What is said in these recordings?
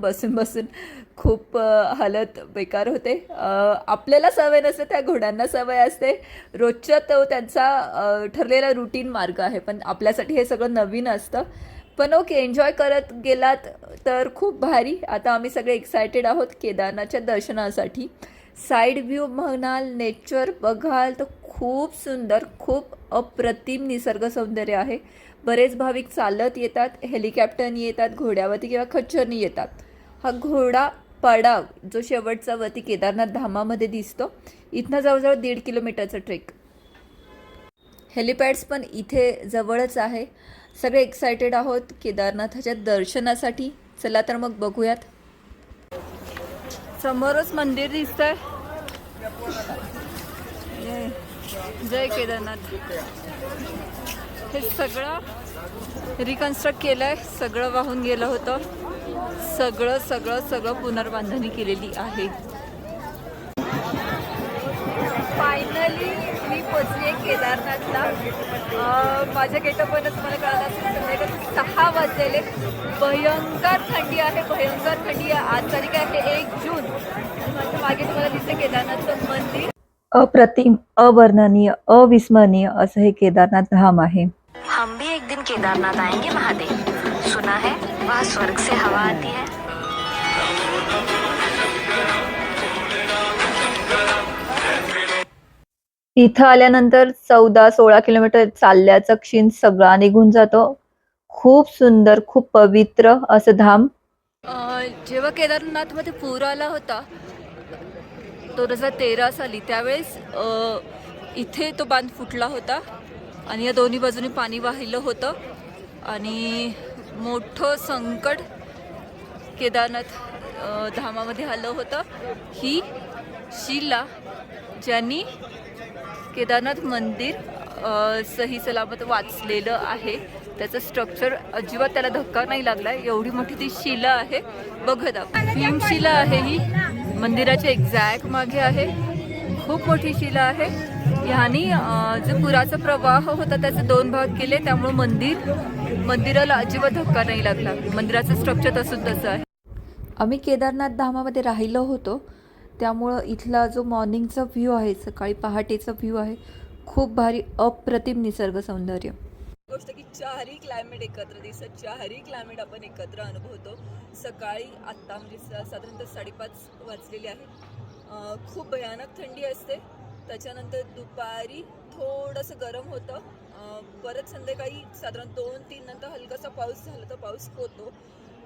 बसून बसून खूप हालत बेकार होते. आपल्याला सवय नसते त्या घोड्यांना सवय असते. रोजच्या तो त्यांचा ठरलेला रुटीन मार्ग आहे पण आपल्यासाठी हे सगळं नवीन असतं. पण ओके एन्जॉय करत गेलात तर खूप भारी. आता आम्ही सगळे एक्सायटेड आहोत केदारनाथच्या दर्शनासाठी. साईड व्ह्यू म्हणाल नेचर बघाल तर खूप सुंदर खूप अप्रतिम निसर्ग सौंदर्य आहे. बरेच भाविक चालत येतात हेलिकॉप्टरनी येतात घोड्यावरती किंवा खच्चरनी येतात. हा घोडा पडाव जो शेवटचा वरती केदारनाथ धामामध्ये दिसतो इथनं जवळजवळ दीड किलोमीटरचा ट्रेक हेलिपॅड्स पण इथे जवळच आहे. सगळे एक्सायटेड आहोत केदारनाथाच्या दर्शनासाठी. चला तर मग बघूयात. समोरच मंदिर दिसतंय. जय जय केदारनाथ. हे सगळं रिकन्स्ट्रक्ट केलं आहे सगळं वाहून गेलं होतं. सगळं सगळं सगळं पुनर्बांधणी केलेली आहे. फायनली मी पोचले केदारनाथला. माझ्या गेटअपवरच मला कळालं असेल संध्याकाळी सहा वाजलेले. भयंकर थंडी आहे भयंकर थंडी आहे. आज तारीख आहे एक जून. माझ्या मागे तुम्हाला दिसते केदारनाथचं मंदिर. अप्रतिम अवर्णनीय अविस्मरणीय असं हे केदारनाथ धाम आहे. हम भी एक दिन केदारनाथ आएंगे महादेव. सुना है वहाँ स्वर्ग से हवा आती है। इथं आल्यानंतर चौदा सोळा किलोमीटर चालल्याचा क्षीण सगळा निघून जातो. खूप सुंदर खूप पवित्र असं धाम. जेव्हा केदारनाथमध्ये पूर आला होता दोन हजार तेरा साली त्यावेळेस अ, इथे तो बांध फुटला होता. आणि या दोन्ही बाजूनी पाणी वाहिलं होतं. आणि मोठं संकट केदारनाथ धामामध्ये आलं होतं. ही शिला ज्यांनी केदारनाथ मंदिर सही सलामत वाचलेलं आहे त्याचं स्ट्रक्चर अजिबात त्याला धक्का नाही लागलाय एवढी मोठी ती शिला आहे. बघत आहोत. भीमशिला आहे ही. मंदिराच्या एक्झॅक्ट मागे आहे. खूप मोठी शिला आहे. ह्यानी जो पुराचा प्रवाह होता त्याचे दोन भाग केले. त्यामुळे मंदिर मंदिराला अजिबात धक्का नाही लागला. मंदिराचं स्ट्रक्चर तसंच तसं आहे. आम्ही केदारनाथ धामामध्ये राहिलो होतो. त्यामुळं इथला जो मॉर्निंगचा व्ह्यू आहे सकाळी पहाटेचा व्ह्यू आहे खूप भारी अप्रतिम निसर्ग सौंदर्य. गोष्ट की चारही क्लायमेट एकत्र दिसत चारही क्लायमेट आपण एकत्र अनुभवतो. सकाळी आत्ता म्हणजे साधारणतः साडेपाच वाजलेले आहेत. अं, खूप भयानक थंडी असते. त्याच्यानंतर दुपारी थोडंसं गरम होतं. परत संध्याकाळी साधारण दोन तीन नंतर हलकासा पाऊस झाला तर पाऊस होतो.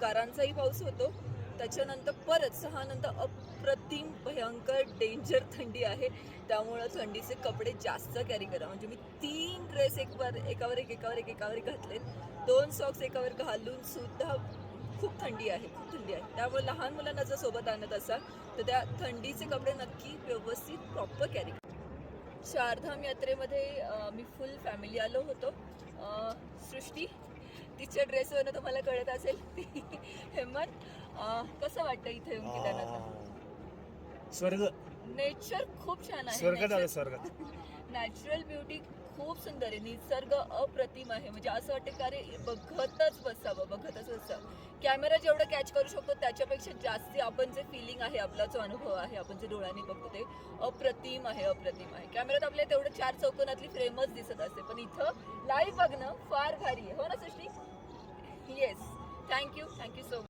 कारांचाही पाऊस होतो. त्याच्यानंतर परत सहा नंतर अप्रतिम भयंकर डेंजर थंडी आहे. त्यामुळं थंडीचे कपडे जास्त कॅरी करा. म्हणजे मी तीन ड्रेस एकवर एकावर एक एकावर एक एकावर घातले घातलेत. दोन सॉक्स एकावर घालून सुद्धा खूप थंडी आहे खूप थंडी आहे. त्यामुळे लहान मुलांना जर सोबत आणत असाल तर त्या थंडीचे कपडे नक्की व्यवस्थित प्रॉपर कॅरी. चारधाम यात्रेमध्ये मी फुल फॅमिली आलो होतो. सृष्टी तिच्या ड्रेसवरनं तुम्हाला कळत असेल ती हेमंत. कसं वाटतं इथे येऊन स्वर्ग. नेचर खूप छान आहे. स्वर्गात आलं Nature- स्वर्गात. नॅचरल ब्युटी खूप सुंदर आहे. निसर्ग अप्रतिम आहे. म्हणजे असं वाटतं का रे बघतच बसावं बघतच बसावं. कॅमेरा जेवढं कॅच करू शकतो त्याच्यापेक्षा जास्त आपण जे फिलिंग आहे आपला जो अनुभव आहे आपण जे डोळ्यांनी बघतो ते अप्रतिम आहे अप्रतिम आहे. कॅमेऱ्यात आपल्याला तेवढं चार चौकोनातली फ्रेमच दिसत असते. पण इथं लाईव्ह बघणं फार भारी आहे. हो ना Srishti? Yes thank you thank you so much